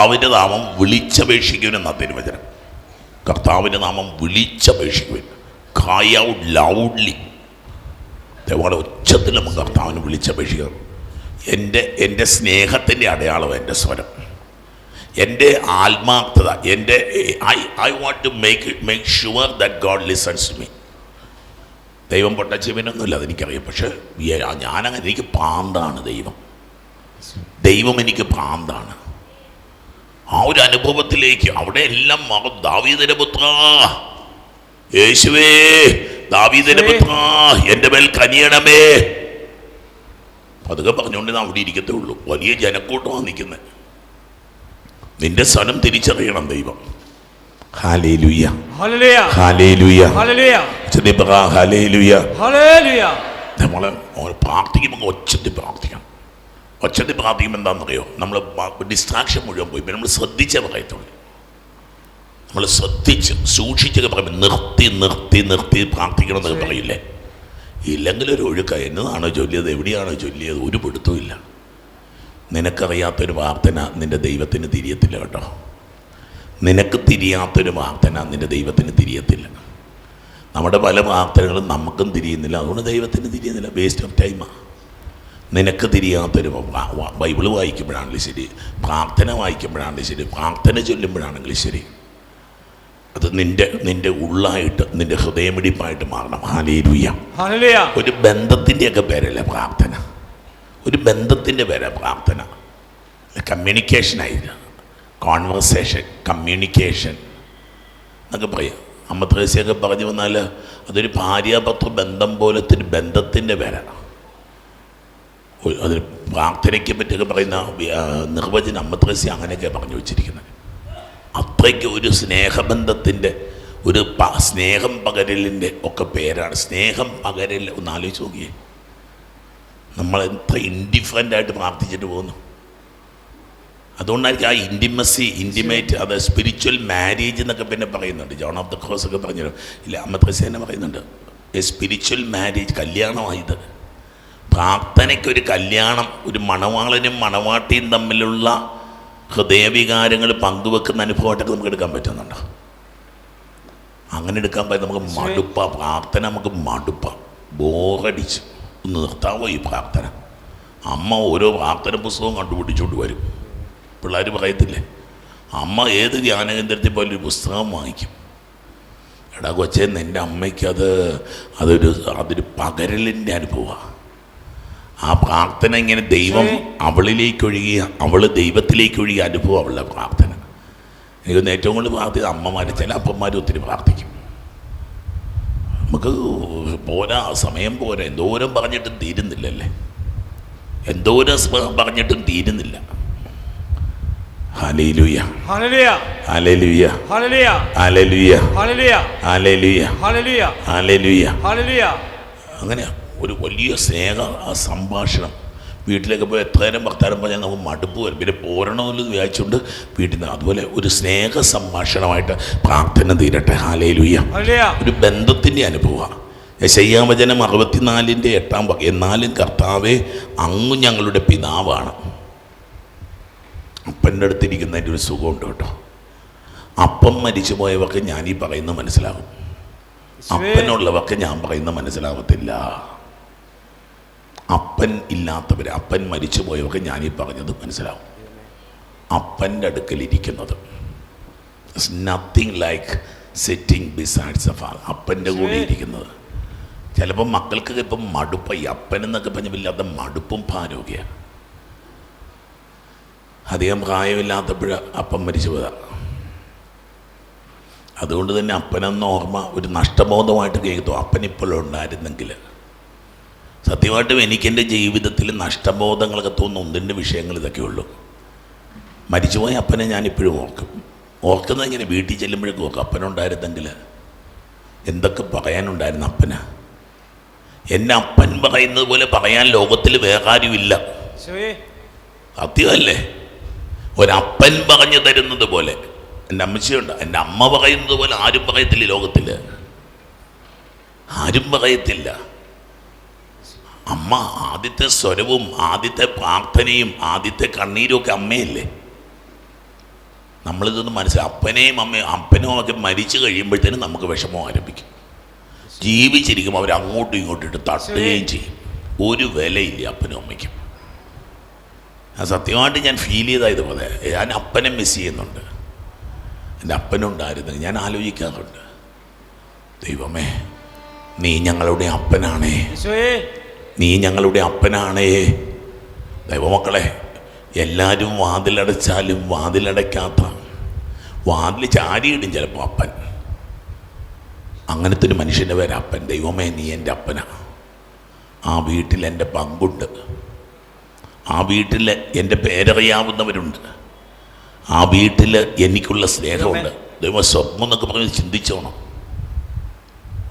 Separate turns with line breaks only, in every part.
കർത്താവിന്റെ നാമം വിളിച്ചപേക്ഷിക്കുമെന്നാ തിരുവചനം. കർത്താവിന്റെ നാമം വിളിച്ചപേക്ഷിക്കുവൻ. കായ് ഔട്ട് ലൗഡ്ലി അതേപോലെ ഉച്ചത്തിൽ നമുക്ക് കർത്താവിന് വിളിച്ചപേക്ഷിക്കുന്നു എന്റെ എന്റെ സ്നേഹത്തിന്റെ അടയാളം എന്റെ സ്വരം. എന്റെ ആത്മാർത്ഥത എന്റെ I I want to make make sure that God listens me ദൈവം പൊട്ടച്ചെവിനൊന്നുമില്ല അതെനിക്കറിയാം. പക്ഷേ ഞാനങ്ങനെ എനിക്ക് പാന്താണ് ദൈവം. ദൈവം എനിക്ക് പാന്താണ് ആ ഒരു അനുഭവത്തിലേക്ക് അവിടെ എല്ലാം മാറും. ദാവീദിന്റെ പുത്ര. യേശുവേ ദാവീദിന്റെ പുത്ര എന്റെ മേൽ കനിയണമേ. പതുക്കെ പറഞ്ഞുകൊണ്ട് നാം അവിടെ ഇരിക്കത്തേ ഉള്ളൂ. വലിയ ജനക്കൂട്ടമാണ് നിൽക്കുന്നത് നിന്റെ സ്ഥലം തിരിച്ചറിയണം ദൈവം. നമ്മളെ പ്രാർത്ഥിക്കുമ്പോൾ ഒച്ചത്തിൽ പ്രാർത്ഥിക്കണം. ഒച്ചത്തിൽ പ്രാർത്ഥിക്കുമ്പോൾ എന്താണെന്നറിയോ? നമ്മൾ ഡിസ്ട്രാക്ഷൻ മുഴുവൻ പോയി പിന്നെ നമ്മൾ ശ്രദ്ധിച്ചേ പറയത്തുള്ളൂ. നമ്മൾ ശ്രദ്ധിച്ച് സൂക്ഷിച്ചൊക്കെ പറയുമ്പോൾ നിർത്തി നിർത്തി നിർത്തി പ്രാർത്ഥിക്കണം എന്നൊക്കെ പറയില്ലേ? ഇല്ലെങ്കിൽ ഒരു ഒഴുക്ക. എന്നതാണോ ചൊല്ലിയത്? എവിടെയാണോ ചൊല്ലിയത്? ഒരു പിടുത്തവും ഇല്ല നിനക്കറിയാത്തൊരു പ്രാർത്ഥന നിന്റെ ദൈവത്തിന് തിരിയത്തില്ല കേട്ടോ. നിനക്ക് തിരിയാത്തൊരു പ്രാർത്ഥന നിന്റെ ദൈവത്തിന് തിരിയത്തില്ല. നമ്മുടെ പല പ്രാർത്ഥനകളും നമുക്കും തിരിയുന്നില്ല. അതുകൊണ്ട് ദൈവത്തിന് തിരിയുന്നില്ല. വേസ്റ്റ് ഓഫ് ടൈമാണ് നിനക്ക് തിരിയാത്തൊരു ബൈബിൾ വായിക്കുമ്പോഴാണെങ്കിലും ശരി. പ്രാർത്ഥന വായിക്കുമ്പോഴാണെങ്കിലും ശരി. പ്രാർത്ഥന ചൊല്ലുമ്പോഴാണെങ്കിലും ശരി. അത് നിന്റെ നിന്റെ ഉള്ളായിട്ട് നിന്റെ ഹൃദയമിടിപ്പായിട്ട് മാറണം.
Hallelujah.
ഒരു ബന്ധത്തിന്റെയൊക്കെ പേരല്ലേ പ്രാർത്ഥന? ഒരു ബന്ധത്തിന്റെ പേരാ പ്രാർത്ഥന. കമ്മ്യൂണിക്കേഷനായിരുന്നു. കോൺവെർസേഷൻ കമ്മ്യൂണിക്കേഷൻ എന്നൊക്കെ പറയാം. അമ്മ ത്രേസ്യൊക്കെ പറഞ്ഞു വന്നാൽ അതൊരു ഭാര്യാഭർത്തൃ ബന്ധം പോലത്തെ ഒരു ബന്ധത്തിന്റെ പേരാണ്. അതൊരു പ്രാർത്ഥനയ്ക്ക് പറ്റിയൊക്കെ പറയുന്ന നിർവചനം അമ്മ ത്രേസ്യ അങ്ങനെയൊക്കെ പറഞ്ഞു വെച്ചിരിക്കുന്നത്. അത്രയ്ക്ക് ഒരു സ്നേഹബന്ധത്തിന്റെ ഒരു സ്നേഹം പകരലിന്റെ ഒക്കെ പേരാണ്. സ്നേഹം പകരൽ ഒന്ന് ആലോചിച്ച് നോക്കിയേ. നമ്മൾ എത്ര ഇൻഡിഫറന്റ് ആയിട്ട് പ്രാർത്ഥിച്ചിട്ട് പോകുന്നു. അതുകൊണ്ടായിരിക്കും ആ ഇന്റിമസി ഇന്റിമേറ്റ് അത് സ്പിരിച്വൽ മാരേജ് എന്നൊക്കെ പിന്നെ പറയുന്നുണ്ട്. ജോൺ ഓഫ് ദ ക്രോസ് ഒക്കെ പറഞ്ഞു ഇല്ല അമ്മത്രസ തന്നെ പറയുന്നുണ്ട്. എ സ്പിരിച്വൽ മാരേജ് കല്യാണമായത് പ്രാർത്ഥനയ്ക്ക് ഒരു കല്യാണം ഒരു മണവാളനും മണവാട്ടിയും തമ്മിലുള്ള ഹൃദയവികാരങ്ങൾ പങ്കുവെക്കുന്ന അനുഭവമായിട്ടൊക്കെ നമുക്ക് എടുക്കാൻ പറ്റുന്നുണ്ടോ? അങ്ങനെ എടുക്കാൻ പറ്റും നമുക്ക് മടുപ്പ പ്രാർത്ഥന നമുക്ക് മടുപ്പ. ബോറടിച്ച്. നിർത്താവോ ഈ പ്രാർത്ഥന? അമ്മ ഓരോ പ്രാർത്ഥന പുസ്തകവും കണ്ടുപിടിച്ചുകൊണ്ട് വരും. പിള്ളേർ പറയത്തില്ലേ? അമ്മ ഏത് ധ്യാനകേന്ദ്രത്തിൽ പോലും ഒരു പുസ്തകം വാങ്ങിക്കും. എടാ കൊച്ചേ നിന്റെ അമ്മയ്ക്ക് അത് അതൊരു അതൊരു പകരലിന്റെ അനുഭവമാണ് ആ പ്രാർത്ഥന ഇങ്ങനെ ദൈവം അവളിലേക്ക് ഒഴുകിയ അവൾ ദൈവത്തിലേക്ക് ഒഴുകിയ അനുഭവം അവളുടെ പ്രാർത്ഥന എനിക്കൊന്ന് ഏറ്റവും കൂടുതൽ പ്രാർത്ഥിച്ച അമ്മമാർ ചില അപ്പന്മാർ ഒത്തിരി പ്രാർത്ഥിക്കും നമുക്ക് പോരാ സമയം പോരാ എന്തോരം പറഞ്ഞിട്ടും തീരുന്നില്ലല്ലേ എന്തോരം സ്നേഹം പറഞ്ഞിട്ടും തീരുന്നില്ല ഹലേലുയ ഒരു വലിയ സ്നേഹ ആ സംഭാഷണം. വീട്ടിലേക്ക് പോയി എത്ര നേരം വർത്താനം പറഞ്ഞാൽ നമുക്ക് മടുപ്പ് വരും. പിന്നെ പോരണമെന്ന് വിചാരിച്ചുകൊണ്ട് വീട്ടിൽ നിന്ന് അതുപോലെ ഒരു സ്നേഹ സംഭാഷണമായിട്ട് പ്രാർത്ഥന തീരട്ടെ.
Hallelujah.
ഒരു ബന്ധത്തിന്റെ അനുഭവമാണ് യശയ്യാവചനം അറുപത്തിനാലിന്റെ എട്ടാം വാക്യം. എന്നാലും കർത്താവെ അങ്ങ് ഞങ്ങളുടെ പിതാവാണ്. അപ്പന്റെ അടുത്തിരിക്കുന്നതിന്റെ ഒരു സുഖമുണ്ട് കേട്ടോ. അപ്പം മരിച്ചു പോയവർക്ക് ഞാൻ ഈ പറയുന്നത് മനസ്സിലാകും അപ്പനുള്ളവർക്ക് ഞാൻ പറയുന്നത് മനസ്സിലാകത്തില്ല അപ്പൻ ഇല്ലാത്തവർ അപ്പൻ മരിച്ചു പോയവർക്ക് ഞാനീ പറഞ്ഞത് മനസ്സിലാവും. അപ്പന്റെ അടുക്കലിരിക്കുന്നത്. Nothing like setting besides a father അപ്പന്റെ കൂടെ ഇരിക്കുന്നത്. ചിലപ്പോൾ മക്കൾക്ക് ഇപ്പം മടുപ്പായി അപ്പനെന്നൊക്കെ അപ്പൻ എന്നൊക്കെ പറഞ്ഞ വല്ലാത്ത മടുപ്പും ഭാരോഗ്യമാണ് അധികം പ്രായമില്ലാത്തപ്പോഴ അപ്പൻ മരിച്ചു പോയതാണ് അതുകൊണ്ട് തന്നെ അപ്പനെന്ന ഓർമ്മ ഒരു നഷ്ടബോധമായിട്ട് കേൾക്കുന്നു. അപ്പൻ ഇപ്പോഴുണ്ടായിരുന്നെങ്കിൽ സത്യമായിട്ടും എനിക്കെന്റെ ജീവിതത്തിൽ നഷ്ടബോധങ്ങളൊക്കെ തോന്നുന്ന. ഒന്നിന്റെ വിഷയങ്ങൾ ഇതൊക്കെ ഉള്ളൂ. മരിച്ചുപോയ അപ്പനെ ഞാനിപ്പോഴും ഓർക്കും. ഓർക്കുന്നത് ഇങ്ങനെ വീട്ടിൽ ചെല്ലുമ്പോഴേക്കും ഓർക്കും. അപ്പനുണ്ടായിരുന്നെങ്കിൽ എന്തൊക്കെ പറയാനുണ്ടായിരുന്നു അപ്പന്? എന്നെ അപ്പൻ പറയുന്നത് പോലെ പറയാൻ ലോകത്തിൽ വേറെ ആരുമില്ല സത്യമല്ലേ? ഒരപ്പൻ പറഞ്ഞു തരുന്നത് പോലെ. എന്റെ അമ്മച്ചിയുണ്ട്. എന്റെ അമ്മ പറയുന്നത് പോലെ ആരും പറയത്തില്ല ലോകത്തിൽ. ആരും പറയത്തില്ല. അമ്മ ആദ്യത്തെ സ്വരവും ആദ്യത്തെ പ്രാർത്ഥനയും ആദ്യത്തെ കണ്ണീരും ഒക്കെ അമ്മയല്ലേ? നമ്മളിതൊന്നും മനസ്സിലാക്കും അപ്പനെയും അമ്മയും അപ്പനും ഒക്കെ മരിച്ചു കഴിയുമ്പോഴത്തേനും നമുക്ക് വിഷമം ആരംഭിക്കും. ജീവിച്ചിരിക്കും അവർ അങ്ങോട്ടും ഇങ്ങോട്ടും ഇട്ട് തട്ടുകയും ചെയ്യും. ഒരു വിലയില്ല അപ്പനും അമ്മയ്ക്കും. ആ സത്യമായിട്ട് ഞാൻ ഫീൽ ചെയ്തായത് ഇതുപോലെ. ഞാൻ അപ്പനെ മിസ് ചെയ്യുന്നുണ്ട്. എന്റെ അപ്പനുണ്ടായിരുന്നു. ഞാൻ ആലോചിക്കാറുണ്ട്. ദൈവമേ നീ ഞങ്ങളുടെ അപ്പനാണേ. നീ ഞങ്ങളുടെ അപ്പനാണേ. ദൈവമക്കളെ എല്ലാവരും വാതിലടച്ചാലും വാതിലടയ്ക്കാത്ത വാതിൽ ചാരിയിടും ചിലപ്പോൾ അപ്പൻ. അങ്ങനത്തെ ഒരു മനുഷ്യന്റെ പേര് അപ്പൻ. ദൈവമേ നീ എന്റെ അപ്പനാണ് ആ വീട്ടിൽ എന്റെ പങ്കുണ്ട്. ആ വീട്ടിൽ എന്റെ പേരറിയാവുന്നവരുണ്ട്. ആ വീട്ടിൽ എനിക്കുള്ള സ്നേഹമുണ്ട്. ദൈവം സ്വപ്നം എന്നൊക്കെ പറഞ്ഞ് ചിന്തിച്ചോണം.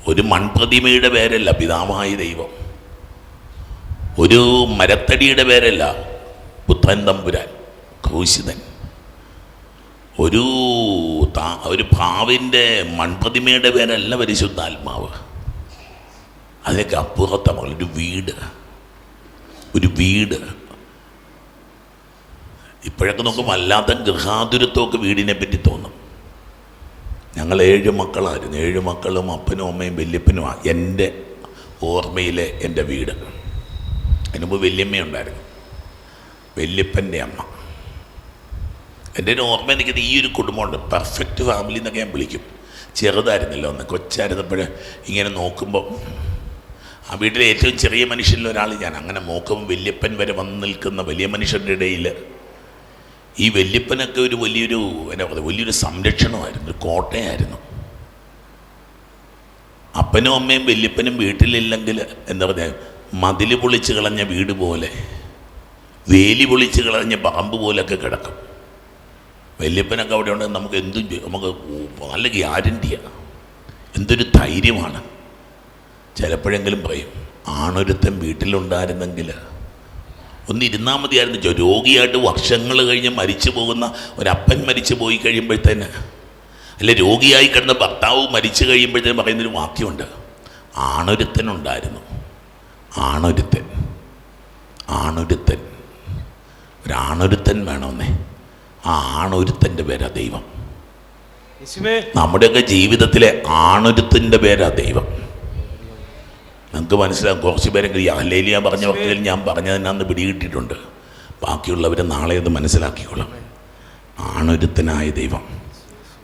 ഒരു മൺപ്രതിമയുടെ പേരല്ല പിതാവായ ദൈവം. ഒരു മരത്തടിയുടെ പേരല്ല ബുദ്ധൻ തമ്പുരാൻ ക്രൂശിതൻ ഒരു താ- ഒരു ഭാവിന്റെ മൺപ്രതിമയുടെ പേരല്ല പരിശുദ്ധാത്മാവ്. അതിനൊക്കെ അപ്പുറത്തമാണ് ഒരു വീട്. ഒരു വീട്. ഇപ്പോഴൊക്കെ നോക്കുമ്പോൾ വല്ലാത്ത ഗൃഹാതുരത്വമൊക്കെ വീടിനെ പറ്റി തോന്നും. ഞങ്ങൾ ഏഴ് മക്കളായിരുന്നു. ഏഴ് മക്കളും അപ്പനും അമ്മയും വല്യപ്പനുമാണ് എന്റെ ഓർമ്മയിലെ എന്റെ വീട്. അതിന് മുമ്പ് വല്യമ്മയുണ്ടായിരുന്നു. വല്യപ്പന്റെ അമ്മ. എന്റെ ഒരു ഓർമ്മ എനിക്കത് ഈ ഒരു കുടുംബമുണ്ട്. പെർഫെക്റ്റ് ഫാമിലി എന്നൊക്കെ ഞാൻ വിളിക്കും. ചെറുതായിരുന്നല്ലോ ഒന്ന് കൊച്ചായിരുന്നപ്പോൾ ഇങ്ങനെ നോക്കുമ്പോൾ ആ വീട്ടിലെ ഏറ്റവും ചെറിയ മനുഷ്യരിൽ ഒരാൾ ഞാൻ. അങ്ങനെ നോക്കുമ്പോൾ വല്യപ്പൻ വരെ വന്ന് നിൽക്കുന്ന വലിയ മനുഷ്യന്റെ ഇടയിൽ ഈ വല്യപ്പനൊക്കെ ഒരു വലിയൊരു എന്നാ പറയുക വലിയൊരു സംരക്ഷണമായിരുന്നു ഒരു കോട്ടയായിരുന്നു. അപ്പനും അമ്മയും വല്യപ്പനും വീട്ടിലില്ലെങ്കിൽ എന്താ പറയുക മതിൽ പൊളിച്ച് കളഞ്ഞ വീട് പോലെ വേലി പൊളിച്ച് കളഞ്ഞ പാമ്പ് പോലൊക്കെ കിടക്കും. വല്യപ്പനൊക്കെ അവിടെ ഉണ്ടെങ്കിൽ നമുക്ക് എന്തും നമുക്ക് നല്ല ഗ്യാരന്റിയാണ് എന്തൊരു ധൈര്യമാണ്. ചിലപ്പോഴെങ്കിലും പറയും ആണൊരുത്തൻ വീട്ടിലുണ്ടായിരുന്നെങ്കിൽ ഒന്ന് ഇരുന്നാൽ മതിയായിരുന്നു. രോഗിയായിട്ട് വർഷങ്ങൾ കഴിഞ്ഞ് മരിച്ചു പോകുന്ന ഒരപ്പൻ മരിച്ചു പോയി കഴിയുമ്പോഴത്തേന് അല്ലെ രോഗിയായി കിടന്ന ഭർത്താവ് മരിച്ചു കഴിയുമ്പോഴത്തേന് പറയുന്നൊരു വാക്യമുണ്ട്. ആണൊരുത്തനുണ്ടായിരുന്നു ആണൊരുത്തൻ. ആണൊരുത്തൻ. ഒരാണൊരുത്തൻ വേണമെന്നേ ആ ആണൊരുത്തന്റെ പേരാ ദൈവം. നമ്മുടെയൊക്കെ ജീവിതത്തിലെ ആണൊരുത്തിന്റെ പേരാ ദൈവം. നിങ്ങൾക്ക് മനസ്സിലാകും കുറച്ച് പേരെങ്കിൽ അല്ലേലിയ പറഞ്ഞ വക്കയിൽ ഞാൻ പറഞ്ഞതിനാന്ന് പിടികിട്ടിട്ടുണ്ട് ബാക്കിയുള്ളവർ നാളെ അത് മനസ്സിലാക്കിക്കോളും. ആണൊരുത്തനായ ദൈവം.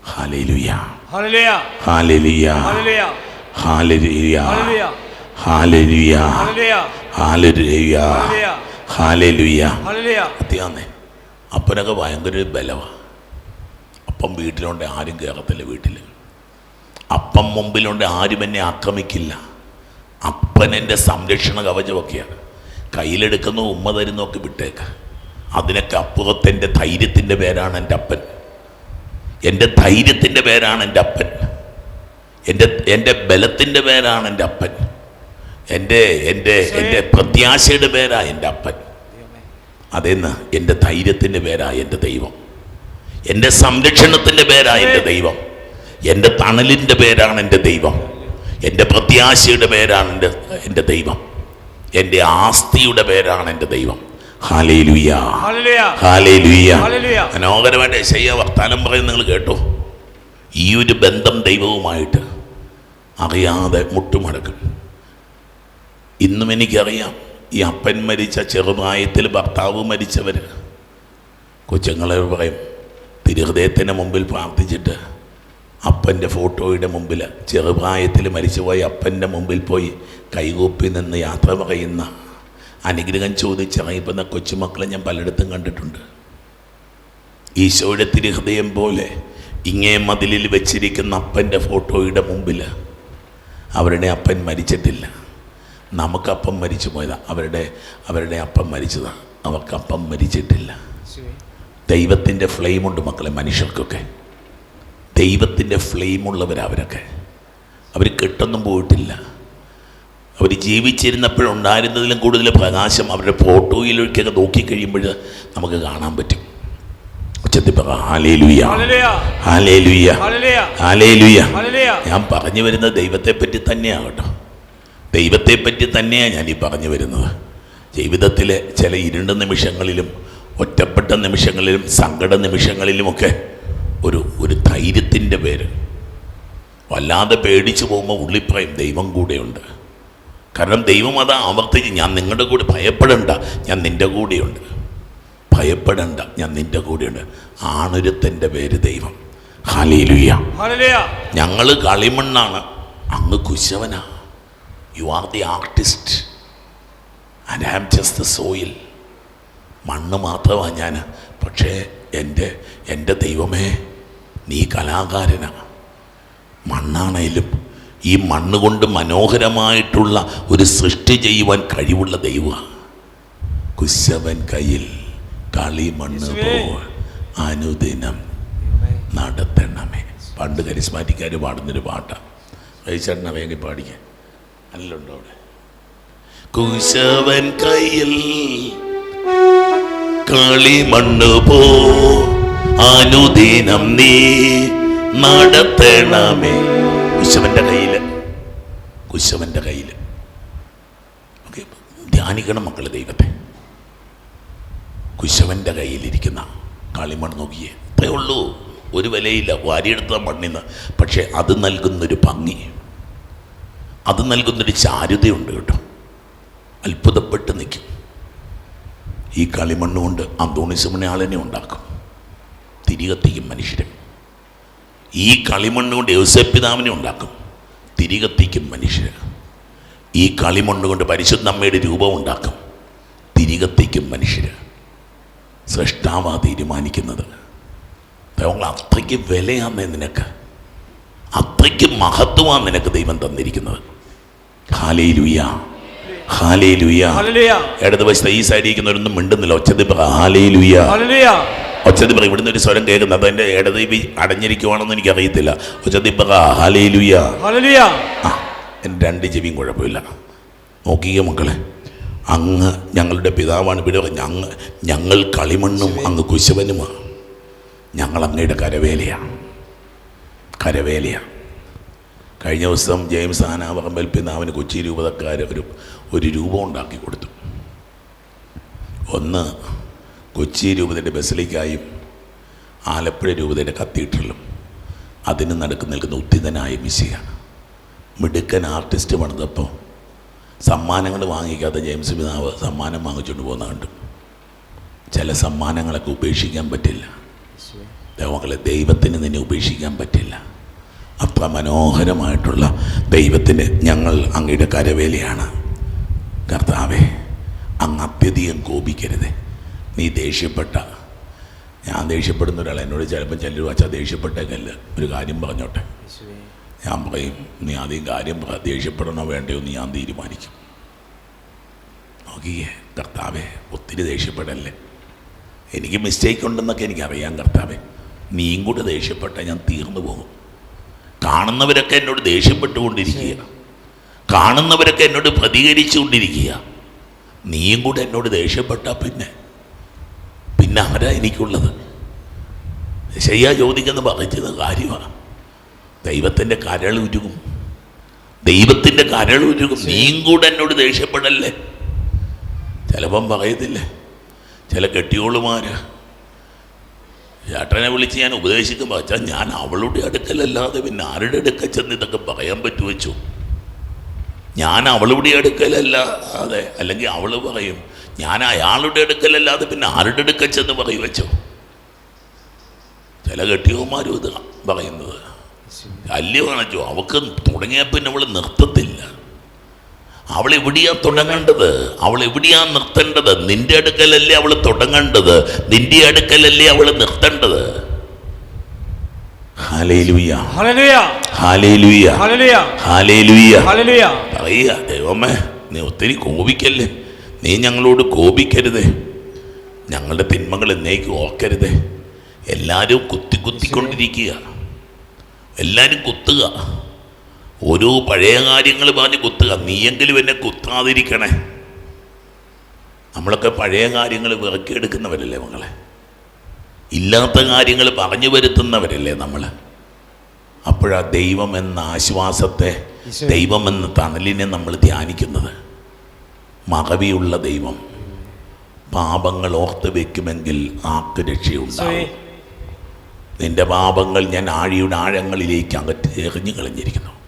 Hallelujah hallelujah hallelujah
hallelujah.
Hallelujah.
Hallelujah
hallelujah.
Hallelujah
hallelujah. അത്യാന്നേ അപ്പനൊക്കെ ഭയങ്കര ബലമാണ് അപ്പം വീട്ടിലുണ്ട് ആരും കയറത്തില്ല വീട്ടിൽ അപ്പം മുമ്പിലുണ്ട് ആരും എന്നെ ആക്രമിക്കില്ല. അപ്പൻ എന്റെ സംരക്ഷണ കവചമൊക്കെയാണ്. കയ്യിലെടുക്കുന്ന ഉമ്മ തരുന്നൊക്കെ വിട്ടേക്ക. അതിനൊക്കെ അപ്പുറത്തെന്റെ ധൈര്യത്തിന്റെ പേരാണ് എന്റെ അപ്പൻ. എന്റെ ധൈര്യത്തിന്റെ പേരാണ് എന്റെ അപ്പൻ. എന്റെ എന്റെ ബലത്തിന്റെ പേരാണ് എന്റെ അപ്പൻ. എന്റെ എന്റെ എന്റെ പ്രത്യാശയുടെ പേരാ എന്റെ അപ്പൻ. അതെന്ന്? എന്റെ ധൈര്യത്തിന്റെ പേരാ എന്റെ ദൈവം. എന്റെ സംരക്ഷണത്തിന്റെ പേരാ എന്റെ ദൈവം. എന്റെ തണലിന്റെ പേരാണ് എന്റെ ദൈവം. എന്റെ പ്രത്യാശയുടെ പേരാണ് എന്റെ എന്റെ ദൈവം. എന്റെ ആസ്തിയുടെ പേരാണ് എന്റെ ദൈവം. മനോഹരമായിട്ട് ശയ്യ വർത്താനം പറയുന്നത് നിങ്ങൾ കേട്ടോ. ഈ ഒരു ബന്ധം ദൈവവുമായിട്ട് അറിയാതെ മുട്ടുമടക്കും. ഇന്നും എനിക്കറിയാം ഈ അപ്പൻ മരിച്ച ചെറുപ്രായത്തിൽ ഭർത്താവ് മരിച്ചവർ കൊച്ചുങ്ങളെ പറയും തിരുഹൃദയത്തിന് മുമ്പിൽ പ്രാർത്ഥിച്ചിട്ട് അപ്പന്റെ ഫോട്ടോയുടെ മുമ്പിൽ ചെറുപ്രായത്തിൽ മരിച്ചുപോയ അപ്പന്റെ മുമ്പിൽ പോയി കൈകൂപ്പി നിന്ന് യാത്ര പറയുന്ന അനുഗ്രഹം ചോദിച്ചിറങ്ങിപ്പോന്ന കൊച്ചുമക്കളെ ഞാൻ പലയിടത്തും കണ്ടിട്ടുണ്ട്. ഈശോയുടെ തിരുഹൃദയം പോലെ ഇങ്ങേ മതിലിൽ വെച്ചിരിക്കുന്ന അപ്പന്റെ ഫോട്ടോയുടെ മുമ്പിൽ അവരുടെ അപ്പൻ മരിച്ചിട്ടില്ല. നമുക്ക് അപ്പം മരിച്ചു പോയതാ. അവരുടെ അവരുടെ അപ്പം മരിച്ചതാണ് അവർക്കപ്പം മരിച്ചിട്ടില്ല. ദൈവത്തിന്റെ ഫ്ലെയിമുണ്ട് മക്കളെ മനുഷ്യർക്കൊക്കെ. ദൈവത്തിന്റെ ഫ്ലെയിമുള്ളവരവരൊക്കെ അവർ കെട്ടൊന്നും പോയിട്ടില്ല. അവർ ജീവിച്ചിരുന്നപ്പോഴുണ്ടായിരുന്നതിലും കൂടുതൽ പ്രകാശം അവരുടെ ഫോട്ടോയിലേക്കൊക്കെ നോക്കിക്കഴിയുമ്പോൾ നമുക്ക് കാണാൻ പറ്റും. ഞാൻ പറഞ്ഞു വരുന്നത് ദൈവത്തെ പറ്റി തന്നെയാണ് കേട്ടോ ദൈവത്തെ പറ്റി തന്നെയാണ് ഞാൻ ഈ പറഞ്ഞു വരുന്നത്. ജീവിതത്തിലെ ചില ഇരുണ്ട നിമിഷങ്ങളിലും ഒറ്റപ്പെട്ട നിമിഷങ്ങളിലും സങ്കട നിമിഷങ്ങളിലുമൊക്കെ ഒരു ഒരു ധൈര്യത്തിന്റെ പേര്. വല്ലാതെ പേടിച്ചു പോകുമ്പോൾ ഉള്ളിപ്പറയും ദൈവം കൂടെയുണ്ട്. കാരണം ദൈവം അത് ആവർത്തിച്ച് ഞാൻ നിങ്ങളുടെ കൂടെ ഭയപ്പെടണ്ട ഞാൻ നിന്റെ കൂടെയുണ്ട്. ഭയപ്പെടണ്ട ഞാൻ നിന്റെ കൂടെയുണ്ട്. ആണൊരുത്തന്റെ പേര് ദൈവം. ഹാലേലുയ്യ ഞങ്ങൾ കളിമണ്ണാണ്. അങ്ങ് കുശവനാ. You are the artist and I am just the soil മണ്ണ് മാത്രമാണ് ഞാൻ പക്ഷേ എന്റെ എന്റെ ദൈവമേ നീ കലാകാരനാണ് മണ്ണാണേലും ഈ മണ്ണ് കൊണ്ട് മനോഹരമായിട്ടുള്ള ഒരു സൃഷ്ടി ചെയ്യുവാൻ കഴിവുള്ള ദൈവമാണ് കുശവൻ കയ്യിൽ കളിമണ്ണ് പോൾ അനുദിനം നടത്തണമേ. പണ്ട് കരിസ്മാറ്റിക്കാർ പാടുന്നൊരു പാട്ടാണ് റൈച്ചേട്ടനെ വേഗം പാടിക്കാൻ നല്ലുണ്ടോ അവിടെ. കുശവൻ കയ്യിൽ കളിമണ്ണ് പോ അനുദിനം നീ നടത്തണമേ. കുശവന്റെ കയ്യിൽ കുശവന്റെ ഓക്കെ ധ്യാനിക്കണം മക്കൾ ദൈവത്തെ. കുശവന്റെ കയ്യിലിരിക്കുന്ന കളിമണ്ണ് നോക്കിയേ. ഇത്രയേ ഉള്ളൂ. ഒരു വിലയില്ല. വാരിയെടുത്ത മണ്ണിന്ന്. പക്ഷെ അത് നൽകുന്നൊരു ഭംഗി. അത് നൽകുന്നൊരു ചാരുതയുണ്ട് കേട്ടോ. അത്ഭുതപ്പെട്ട് നിൽക്കും. ഈ കളിമണ്ണ് കൊണ്ട് ആളിനെ ഉണ്ടാക്കും. തിരികത്തിക്കും മനുഷ്യരെ. ഈ കളിമണ്ണ് കൊണ്ട് യൗസപിതാവിനെ ഉണ്ടാക്കും. തിരികത്തിക്കും മനുഷ്യർ ഈ കളിമണ്ണ് കൊണ്ട് പരിശുദ്ധ അമ്മയുടെ രൂപം ഉണ്ടാക്കും. തിരികത്തിക്കും മനുഷ്യർ സൃഷ്ടാവാ തീരുമാനിക്കുന്നത്. ദൈവങ്ങൾ അത്രയ്ക്ക് വിലയാന്നേ നിനക്ക്. അത്രയ്ക്ക് മഹത്വമാണ് നിനക്ക് ദൈവം തന്നിരിക്കുന്നത്. ഇടതുവശത്ത് ഈ സൈഡിൽ ഇരിക്കുന്നവരൊന്നും മിണ്ടുന്നില്ല. ഒച്ചത്തിൽ പറ. ഹാലേ ലുയ
ഹല്ലേലൂയ
ഒച്ചത്തിൽ പറ. ഇവിടുന്ന് ഒരു സ്വരം കേൾക്കുന്നത് അതെന്റെ ഇടതീപി അടഞ്ഞിരിക്കുവാണെന്ന് എനിക്ക് അറിയത്തില്ല പറ. ഹാലേ ലുയ
ഹല്ലേലൂയ
ആ എന്റെ രണ്ട് ചെവിയും കുഴപ്പമില്ല. നോക്കിയ മക്കളെ. അങ്ങ് ഞങ്ങളുടെ പിതാവാണ് ഇവിടെ ഞങ്ങൾ ഞങ്ങൾ കളിമണ്ണും അങ്ങ് കുശവനുമാണ് ഞങ്ങൾ അങ്ങയുടെ കരവേലയാണ് കരവേലയാണ് കഴിഞ്ഞ ദിവസം ജെയിംസ് ആനാപറമ്പൽ പിതാവിന് കൊച്ചി രൂപതക്കാർ ഒരു ഒരു രൂപം ഉണ്ടാക്കി കൊടുത്തു. ഒന്ന് കൊച്ചി രൂപതയുടെ ബസലിക്കായും ആലപ്പുഴ രൂപതയുടെ കത്തീഡ്രലും അതിന് നടക്കു നിൽക്കുന്ന ഉത്തിതനായ മിശിയാണ്. മിടുക്കൻ ആർട്ടിസ്റ്റ് പണിതപ്പോൾ സമ്മാനങ്ങൾ വാങ്ങിക്കാത്ത ജെയിംസ് പിതാവ് സമ്മാനം വാങ്ങിച്ചുകൊണ്ട് പോകുന്ന കണ്ടു. ചില സമ്മാനങ്ങളൊക്കെ ഉപേക്ഷിക്കാൻ പറ്റില്ല. ദൈവങ്ങളെ ദൈവത്തിന് നിന്നെ ഉപേക്ഷിക്കാൻ പറ്റില്ല. അത്ര മനോഹരമായിട്ടുള്ള ദൈവത്തിന് ഞങ്ങൾ അങ്ങയുടെ കരവേലയാണ്. കർത്താവേ അങ്ങ് അത്യധികം കോപിക്കരുത്. നീ ദേഷ്യപ്പെട്ട ഞാൻ ദേഷ്യപ്പെടുന്ന ഒരാൾ എന്നോട് ചിലപ്പോൾ ചെല്ലു വച്ചാൽ ദേഷ്യപ്പെട്ടേക്കല്ല. ഒരു കാര്യം പറഞ്ഞോട്ടെ. ഞാൻ പറയും നീ ആദ്യം കാര്യം ദേഷ്യപ്പെടണോ വേണ്ടയോ എന്ന് ഞാൻ തീരുമാനിക്കും. നോക്കിയേ കർത്താവെ ഒത്തിരി ദേഷ്യപ്പെടല്ലേ? എനിക്ക് മിസ്റ്റേക്ക് ഉണ്ടെന്നൊക്കെ എനിക്കറിയാം കർത്താവെ. നീയും കൂടെ ദേഷ്യപ്പെട്ട ഞാൻ തീർന്നു പോകും. കാണുന്നവരൊക്കെ എന്നോട് ദേഷ്യപ്പെട്ടുകൊണ്ടിരിക്കുക. കാണുന്നവരൊക്കെ എന്നോട് പ്രതികരിച്ചുകൊണ്ടിരിക്കുക. നീയും കൂടെ എന്നോട് ദേഷ്യപ്പെട്ട പിന്നെ. പിന്നെ ആരാ എനിക്കുള്ളത്? ശയ്യാ ചോദിക്കുന്ന പറഞ്ഞത് കാര്യമാണ് ദൈവത്തിന്റെ കരൾ ഉരുകും. ദൈവത്തിന്റെ കരൾ ഉരുകും. നീയും കൂടെ എന്നോട് ദേഷ്യപ്പെടല്ലേ? ചിലപ്പം പറയത്തില്ലേ? ചില കെട്ടിയോളുമാര്. ചേട്ടനെ വിളിച്ച് ഞാൻ ഉപദേശിക്കുമ്പോൾ വെച്ചാൽ ഞാൻ അവളുടെ അടുക്കലല്ലാതെ പിന്നെ ആരുടെ അടുക്കൽ ചെന്ന് ഇതൊക്കെ പറയാൻ പറ്റു വെച്ചു ഞാൻ അവളുടെ അടുക്കലല്ല അതെ അല്ലെങ്കിൽ അവൾ പറയും ഞാൻ അയാളുടെ അടുക്കലല്ലാതെ പിന്നെ ആരുടെ അടുക്കൽ ചെന്ന് പറയും വെച്ചോ ചില കെട്ടിയവന്മാരും ഇത് പറയുന്നത്. ശല്യം കാണിച്ചു അവക്ക് തുടങ്ങിയപ്പോൾ പിന്നെ അവൾ നിർത്തത്തില്ല. അവൾ എവിടെയാ തുടങ്ങേണ്ടത്? അവൾ എവിടെയാ നിർത്തേണ്ടത്? നിന്റെ അടുക്കലല്ലേ അവൾ തുടങ്ങേണ്ടത്. നിന്റെ അടുക്കലല്ലേ അവൾ നിർത്തേണ്ടത്. പറയുക ദൈവമേ നീ ഒത്തിരി കോപിക്കല്ലേ? നീ ഞങ്ങളോട് കോപിക്കരുതേ. ഞങ്ങളുടെ തിന്മകൾ എന്നേക്ക് ഓർക്കരുതേ. എല്ലാവരും കുത്തി കുത്തിക്കൊണ്ടിരിക്കുക. എല്ലാവരും കുത്തുക. ഓരോ പഴയ കാര്യങ്ങൾ പറഞ്ഞ് കുത്തുക. നീയെങ്കിലും എന്നെ കുത്താതിരിക്കണേ. നമ്മളൊക്കെ പഴയ കാര്യങ്ങൾ വിറക്കിയെടുക്കുന്നവരല്ലേ മകളെ ഇല്ലാത്ത കാര്യങ്ങൾ പറഞ്ഞു വരുത്തുന്നവരല്ലേ നമ്മൾ അപ്പോഴാ ദൈവം എന്ന ആശ്വാസത്തെ. ദൈവം എന്ന തണലിനെ നമ്മൾ ധ്യാനിക്കുന്നത്. മകവിയുള്ള ദൈവം. പാപങ്ങൾ ഓർത്ത് വെക്കുമെങ്കിൽ ആർക്ക് രക്ഷയുണ്ടാവും? നിന്റെ പാപങ്ങൾ ഞാൻ ആഴിയുടെ ആഴങ്ങളിലേക്ക് അകറ്റി എറിഞ്ഞു കളഞ്ഞിരിക്കുന്നു.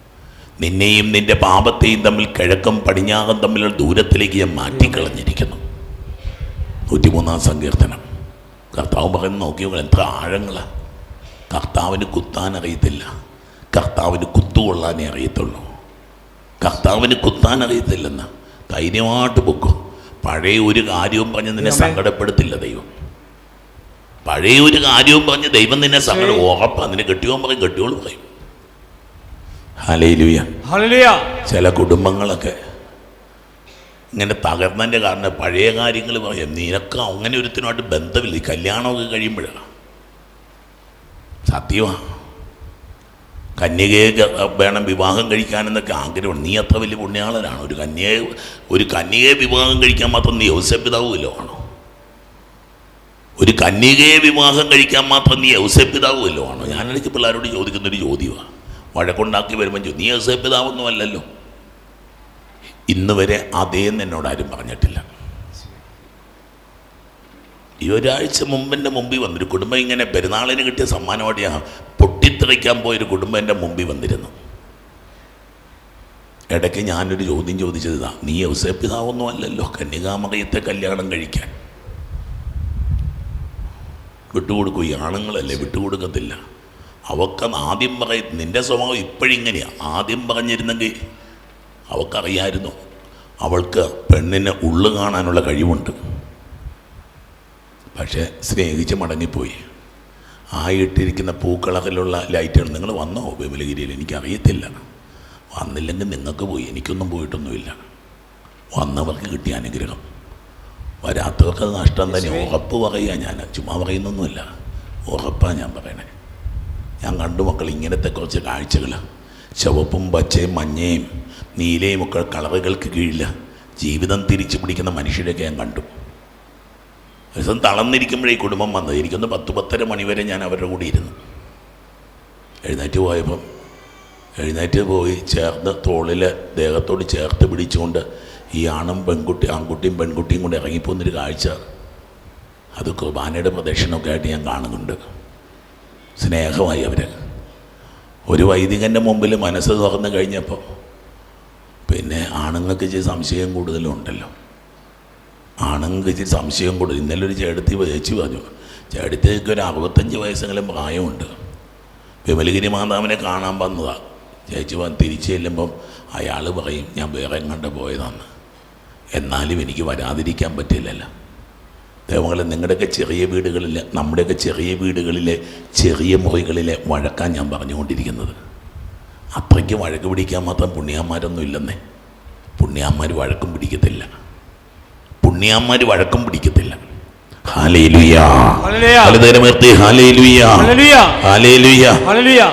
നിന്നെയും നിന്റെ പാപത്തെയും തമ്മിൽ കിഴക്കും പടിഞ്ഞാറും തമ്മിലുള്ള ദൂരത്തിലേക്ക് ഞാൻ മാറ്റിക്കളഞ്ഞിരിക്കുന്നു. നൂറ്റിമൂന്നാം സങ്കീർത്തനം. കർത്താവ് പറയുന്ന നോക്കിയവൾ എത്ര ആഴങ്ങളാണ് കർത്താവിന് കുത്താൻ അറിയത്തില്ല. കർത്താവിന് കുത്തുകൊള്ളാനേ അറിയത്തുള്ളൂ. കർത്താവിന് കുത്താൻ അറിയത്തില്ലെന്ന്. ധൈര്യമായിട്ട് പൊക്കും. പഴയ ഒരു കാര്യവും പറഞ്ഞ് നിന്നെ. സങ്കടപ്പെടുത്തില്ല ദൈവം. പഴയ ഒരു കാര്യവും പറഞ്ഞ് ദൈവം നിന്നെ സങ്കടം ഉറപ്പാണ് നിന്നെ കെട്ടിയോൻ പറയും കെട്ടിയോൾ പറയും. ചില കുടുംബങ്ങളൊക്കെ ഇങ്ങനെ തകർന്നതിന്റെ കാരണം പഴയ കാര്യങ്ങൾ പറയാം. നിനക്ക് അങ്ങനെ ഒരുത്തിനുമായിട്ട് ബന്ധമില്ല. ഈ കല്യാണമൊക്കെ കഴിയുമ്പോഴാണ്. സത്യമാണ് കന്യകയെ വേണം വിവാഹം കഴിക്കാനെന്നൊക്കെ ആഗ്രഹമാണ് നീ അത്ര വലിയ പുണ്യാളനാണ്. ഒരു കന്യയെ ഒരു കന്യകയെ വിവാഹം കഴിക്കാൻ മാത്രം നീ ഔസപിതാവുമല്ലോ ആണോ? ഒരു കന്യകയെ വിവാഹം കഴിക്കാൻ മാത്രം നീ ഔസപിതാവുമല്ലോ ആണോ? ഞാനിടയ്ക്ക് പിള്ളേരോട് ചോദിക്കുന്നൊരു ചോദ്യമാണ് വഴക്കുണ്ടാക്കി വരുമ്പോൾ നീ പിതാവൊന്നും അല്ലല്ലോ ഇന്ന് വരെ അതേന്ന് എന്നോട് ആരും പറഞ്ഞിട്ടില്ല. ഈ ഒരാഴ്ച മുമ്പിന്റെ മുമ്പിൽ വന്നൊരു കുടുംബം ഇങ്ങനെ പെരുന്നാളിന് കിട്ടിയ സമ്മാനമായിട്ട് ഞാൻ പൊട്ടിത്തെറിക്കാൻ പോയൊരു കുടുംബം എന്റെ മുമ്പിൽ വന്നിരുന്നു. ഇടയ്ക്ക് ഞാനൊരു ചോദ്യം ചോദിച്ചത് ഇതാ നീ ഔസപിതാവൊന്നും അല്ലല്ലോ കന്യകാമറിയത്തെ കല്യാണം കഴിക്കാൻ. വിട്ടുകൊടുക്കും ഈ ആണുങ്ങളല്ലേ വിട്ടുകൊടുക്കത്തില്ല. അവക്ക് ആദ്യം പറയും നിന്റെ സ്വഭാവം ഇപ്പോഴിങ്ങനെയാണ് ആദ്യം പറഞ്ഞിരുന്നെങ്കിൽ അവക്കറിയായിരുന്നു. അവൾക്ക് പെണ്ണിന് ഉള്ളു കാണാനുള്ള കഴിവുണ്ട്. പക്ഷേ സ്നേഹിച്ച് മടങ്ങിപ്പോയി. ആയിട്ടിരിക്കുന്ന പൂക്കളകിലുള്ള ലൈറ്റുകൾ. നിങ്ങൾ വന്നോ വിമലഗിരിയിൽ? എനിക്കറിയത്തില്ല. വന്നില്ലെങ്കിൽ നിങ്ങൾക്ക് പോയി. എനിക്കൊന്നും പോയിട്ടൊന്നുമില്ല. വന്നവർക്ക് കിട്ടിയ അനുഗ്രഹം. വരാത്തവർക്ക് നഷ്ടം തന്നെ. ഉറപ്പ് പറയുക ഞാൻ. ചുമ്മാ പറയുന്നൊന്നുമില്ല. ഉറപ്പാണ് ഞാൻ പറയണേ. ഞാൻ കണ്ടു മക്കൾ ഇങ്ങനത്തെ കുറച്ച് കാഴ്ചകൾ ചുവപ്പും പച്ചയും മഞ്ഞയും നീലയും ഒക്കെ കളറുകൾക്ക് കീഴിൽ ജീവിതം തിരിച്ചു പിടിക്കുന്ന മനുഷ്യരെയൊക്കെ ഞാൻ കണ്ടു. ദിവസം തളർന്നിരിക്കുമ്പോഴേ കുടുംബം വന്നത്. എനിക്കൊന്ന് പത്ത് പത്തര മണി വരെ ഞാൻ അവരുടെ കൂടെ ഇരുന്നു. എഴുന്നേറ്റ് പോയപ്പം എഴുന്നേറ്റ് പോയി ചേർന്ന് തോളിൽ ദേഹത്തോട് ചേർത്ത് പിടിച്ചുകൊണ്ട് ഈ ആണും പെൺകുട്ടി ആൺകുട്ടിയും പെൺകുട്ടിയും കൂടെ ഇറങ്ങിപ്പോകുന്നൊരു കാഴ്ച. അത് കുർബാനയുടെ പ്രദക്ഷിണമൊക്കെ ആയിട്ട് ഞാൻ കാണുന്നുണ്ട്. സ്നേഹമായി അവർ ഒരു വൈദികന്റെ മുമ്പിൽ മനസ്സ് തുറന്നു കഴിഞ്ഞപ്പോൾ പിന്നെ ആണുങ്ങൾക്ക് ഇച്ചിരി സംശയം കൂടുതലും ഉണ്ടല്ലോ ആണുങ്ങൾക്ക് ഇച്ചിരി സംശയം കൂടുതൽ. ഇന്നലെ ഒരു ചേട്ടത്തി ചേച്ചി പറഞ്ഞു ചേട്ടത്തിക്ക് ഒരു അറുപത്തഞ്ച് വയസ്സെങ്കിലും പ്രായമുണ്ട്. വിമലഗിരി മാതാവിനെ കാണാൻ വന്നതാണ് ചേച്ചി വന്ന് തിരിച്ചു ചെല്ലുമ്പം അയാൾ പറയും ഞാൻ വേറെ എങ്ങാണ്ട് പോയതാണ് എന്നാലും എനിക്ക് വരാതിരിക്കാൻ പറ്റില്ലല്ലോ. ദൈവങ്ങളെ നിങ്ങളുടെയൊക്കെ ചെറിയ വീടുകളിൽ നമ്മുടെയൊക്കെ ചെറിയ വീടുകളിലെ ചെറിയ മുറികളിലെ വഴക്കാൻ ഞാൻ പറഞ്ഞുകൊണ്ടിരിക്കുന്നത്. അത്രയ്ക്ക് വഴക്ക് പിടിക്കാൻ മാത്രം പുണ്യാന്മാരൊന്നും ഇല്ലെന്നേ. പുണ്യാന്മാർ വഴക്കും പിടിക്കത്തില്ല. പുണ്യാന്മാർ വഴക്കും പിടിക്കത്തില്ല.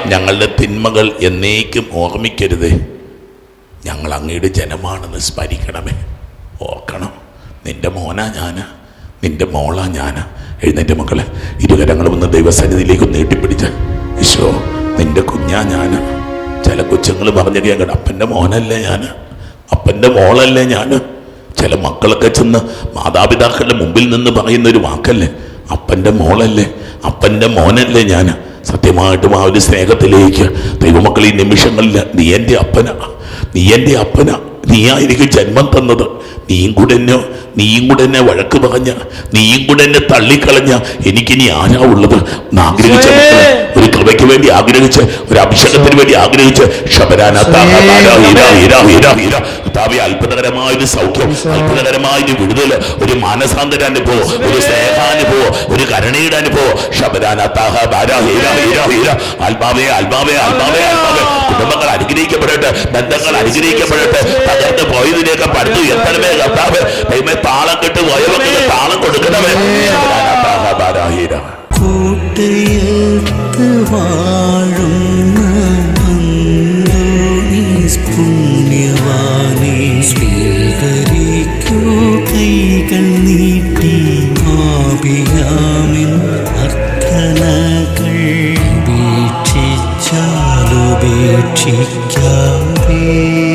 ഞങ്ങളുടെ തിന്മകൾ എന്നേക്കും ഓർമ്മിക്കരുത്. ഞങ്ങൾ അങ്ങയുടെ ജനമാണെന്ന് സ്മരിക്കണമേ. ഓർക്കണം. നിന്റെ മോനാ ഞാൻ നിന്റെ മോളാ ഞാൻ എഴുന്നേറ്റ് മക്കളെ ഇരുകരങ്ങളും ഒന്ന് ദൈവസന്നിധിയിലേക്ക് നീട്ടിപ്പിടിച്ച്. ഈശോ നിന്റെ കുഞ്ഞാ ഞാൻ ചില കൊച്ചുങ്ങൾ പറഞ്ഞു കേൾക്കണം അപ്പന്റെ മോനല്ലേ ഞാൻ അപ്പന്റെ മോളല്ലേ ഞാൻ ചില മക്കളൊക്കെ ചെന്ന് മാതാപിതാക്കളുടെ മുമ്പിൽ നിന്ന് പറയുന്ന ഒരു വാക്കല്ലേ അപ്പന്റെ മോളല്ലേ? അപ്പന്റെ മോനല്ലേ ഞാൻ സത്യമായിട്ടും ആ ഒരു സ്നേഹത്തിലേക്ക് ദൈവമക്കൾ ഈ നിമിഷങ്ങളിൽ നീ എന്റെ അപ്പനാ. നീ എന്റെ അപ്പനാ. നീയായിരിക്കും ജന്മം തന്നത്. നീയും കൂടെ എന്നെ നീയും കൂടെ എന്നെ വഴക്ക് പറഞ്ഞ നീയും കൂടെ എന്നെ തള്ളിക്കളഞ്ഞ എനിക്കിനി ആരാ ഉള്ളത്? ആഗ്രഹിച്ച ഒരു കൃപയ്ക്ക് വേണ്ടി ആഗ്രഹിച്ച് ഒരു അഭിഷേകത്തിന് വേണ്ടി ആഗ്രഹിച്ച് ശബരാന അത്ഭുതകരമായ ഒരു സൗഖ്യം അത്ഭുതകരമായ ഒരു വിടുതൽ ഒരു മാനസാന്തര അനുഭവം ഒരു സ്നേഹാനുഭവം ഒരു കരുണയുടെ അനുഭവം. ശബരാന ആത്മാവേ ആത്മാവേ ആത്മാവേ ആത്മാവേ. കുടുംബങ്ങൾ അനുഗ്രഹിക്കപ്പെടട്ടെ ബന്ധങ്ങൾ അനുഗ്രഹിക്കപ്പെടട്ടെ തകർന്ന് പോയതിനെയൊക്കെ പഠിച്ചു. എത്തണമേ കർത്താവ് ദൈവമേ താളം കെട്ട് പോയവർക്ക് താളം കൊടുക്കണമേ.
കൂട്ടിയ വാഴുന്ന ശിക്ഷിക്കാതേ